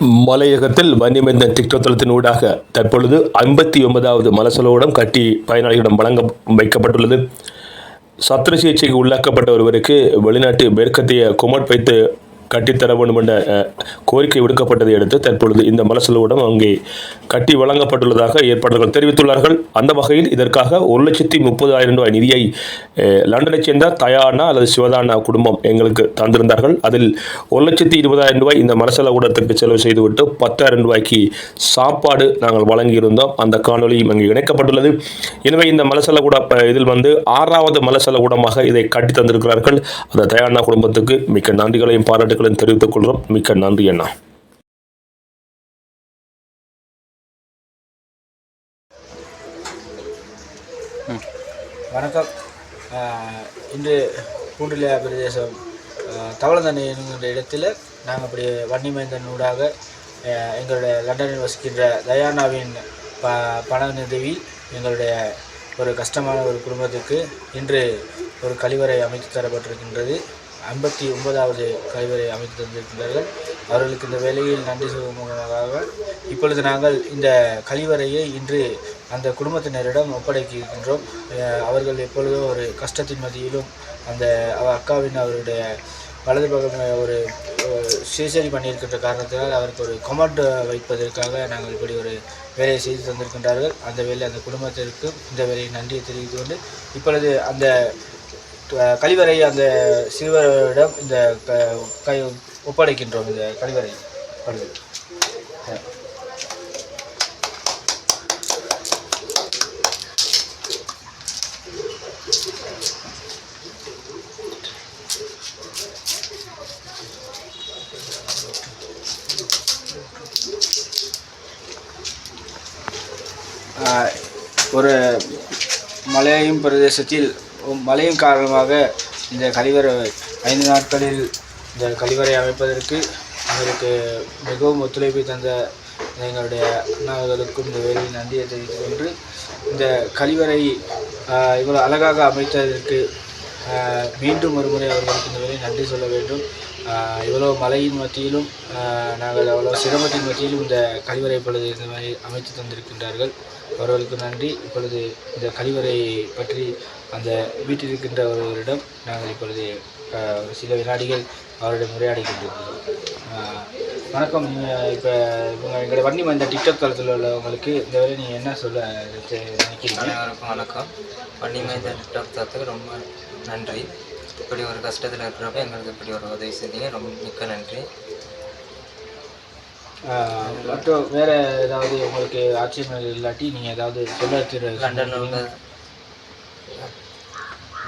மலையகத்தில் வன்னிமந்தன் டிக்டாக் ஊடாக தற்பொழுது ஐம்பத்தி ஒன்பதாவது மலசலோடம் கட்டி பயனாளிகளிடம் வழங்க வைக்கப்பட்டுள்ளது. சத்திர சிகிச்சைக்கு உள்ளாக்கப்பட்ட ஒருவருக்கு வெளிநாட்டு மேற்கத்திய குமட் வைத்து கட்டித்தர வேண்டும் என்ற கோரிக்கை விடுக்கப்பட்டதை அடுத்து தற்பொழுது இந்த மலசலோடம் அங்கே கட்டி வழங்கப்பட்டுள்ளதாக ஏற்பாடுகள் தெரிவித்துள்ளார்கள். அந்த வகையில் இதற்காக ஒரு லட்சத்தி முப்பதாயிரம் ரூபாய் நிதியை லண்டனை லண்டனைச் சேர்ந்த தயானா அல்லது சிவதானா குடும்பம் எங்களுக்கு தந்திருந்தார்கள். அதில் ஒரு லட்சத்தி இருபதாயிரம் ரூபாய் இந்த மலசல கூடத்திற்கு செலவு செய்துவிட்டு பத்தாயிரம் ரூபாய்க்கு சாப்பாடு நாங்கள் வழங்கியிருந்தோம். அந்த காணொலியும் அங்கே இணைக்கப்பட்டுள்ளது. எனவே இந்த மலசல கூட இதில் வந்து ஆறாவது மலசல கூடமாக இதை கட்டி தந்திருக்கிறார்கள். அந்த தயானா குடும்பத்துக்கு மிக்க நன்றிகளையும் பாராட்டுகளையும் தெரிவித்துக் கொள்கிறோம். மிக்க நன்றி அண்ணா. வணக்கம். இன்று பூண்டுலியா பிரதேசம் தவளந்தண்ணி என்கின்ற இடத்தில் நாங்கள் அப்படி வன்னிமைந்தன் ஊடாக எங்களுடைய லண்டனில் வசிக்கின்ற தயானாவின் ப பண நிதியில் எங்களுடைய ஒரு கஷ்டமான ஒரு குடும்பத்துக்கு இன்று ஒரு கழிவறை அமைத்து தரப்பட்டிருக்கின்றது. ஐம்பத்தி ஒன்பதாவது கழிவறை அமைத்து தந்திருக்கின்றார்கள். அவர்களுக்கு இந்த வேலையில் நன்றி சொல்வதாக இப்பொழுது நாங்கள் இந்த கழிவறையை இன்று அந்த குடும்பத்தினரிடம் ஒப்படைக்கின்றோம். அவர்கள் எப்பொழுதோ ஒரு கஷ்டத்தின் மத்தியிலும் அந்த அக்காவின் அவருடைய வலது பக்கம் ஒரு சீசரி பண்ணியிருக்கின்ற காரணத்தினால் அவருக்கு ஒரு கொமட் வைப்பதற்காக நாங்கள் இப்படி ஒரு வேலையை செய்து தந்திருக்கின்றார்கள். அந்த வேலை அந்த குடும்பத்திற்கு இந்த வேலையை நன்றியை தெரிவித்து கொண்டு இப்பொழுது அந்த கழிவறை அந்த சிறுவரிடம் இந்த க- கை ஒப்படைக்கின்றோம் இந்த கழிவறை படுது ஒரு மலையும் பிரதேசத்தில் மழையின் காரணமாக இந்த கழிவறை ஐந்து நாட்களில் இந்த கழிவறை அமைப்பதற்கு எங்களுக்கு மிகவும் ஒத்துழைப்பு தந்த எங்களுடைய அண்ணாவர்களுக்கும் இந்த வேலையில் நன்றியை தெரிவித்துக் கொண்டு இந்த கழிவறை இவ்வளோ அழகாக அமைத்ததற்கு மீண்டும் ஒருமுறை அவர்களுக்கு இந்த வேலையை நன்றி சொல்ல வேண்டும். இவ்வளோ மழையின் மத்தியிலும் நாங்கள் அவ்வளோ சிரமத்தின் மத்தியிலும் இந்த கழிவறை பொழுது இந்த மாதிரி அமைத்து தந்திருக்கின்றார்கள். அவர்களுக்கு நன்றி. இப்பொழுது இந்த கழிவறை பற்றி அந்த வீட்டில் இருக்கின்ற ஒருவரிடம் நாங்கள் இப்பொழுது ஒரு சில வினாடிகள் அவரிடம் உரையாடி கொண்டிருக்கிறோம். வணக்கம். நீங்கள் இப்போ இவங்க எங்களுடைய வன்னி இந்த டிக்டாக் தளத்தில் உள்ளவங்களுக்கு இந்த வேலை நீங்கள் என்ன சொல்ல நினைக்கிறீங்க? அனைவருக்கும் வணக்கம். வண்டிமேந்த டிக்டாக் தத்துக்கு ரொம்ப நன்றி. இப்படி ஒரு கஷ்டத்தில் இருக்கிறப்ப எங்களுக்கு இப்படி ஒரு உதவி செஞ்சீங்க. ரொம்ப மிக்க நன்றி. மற்றும் வேறு ஏதாவது உங்களுக்கு ஆட்சேபனை இல்லாட்டி நீங்கள் ஏதாவது சொல்ல திரு லண்டனில் உள்ள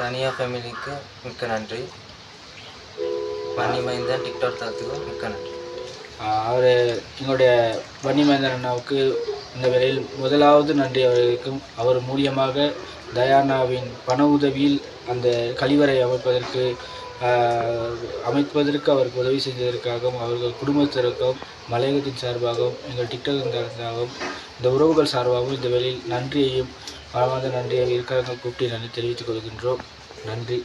தனியா ஃபேமிலிக்கு மிக்க நன்றி. வண்டிமேந்த டிக்டாக் தத்துக்கு மிக்க நன்றி. அவர் எங்களுடைய வன்னிமேந்தன் அண்ணாவுக்கு இந்த வேளையில் முதலாவது நன்றி அவர்களுக்கும் அவர் மூலியமாக தயானாவின் பண உதவியில் அந்த கழிவறை அமைப்பதற்கு அமைப்பதற்கு அவருக்கு உதவி செஞ்சதற்காகவும் அவர்கள் குடும்பத்திற்கும் மலையகத்தின் சார்பாகவும் எங்கள் டிக்டாக் சார்பாகவும் இந்த உறவுகள் சார்பாகவும் இந்த வேளையில் நன்றியையும் பலமாத நன்றியை இருக்கிறவங்க கூப்பிட்டு நன்றி தெரிவித்துக் கொள்கின்றோம். நன்றி.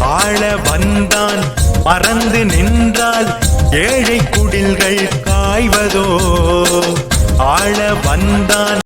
ஆள வந்தான் மறந்து நின்றால் ஏழை குடில்கள் காய்வதோ? ஆள வந்தான்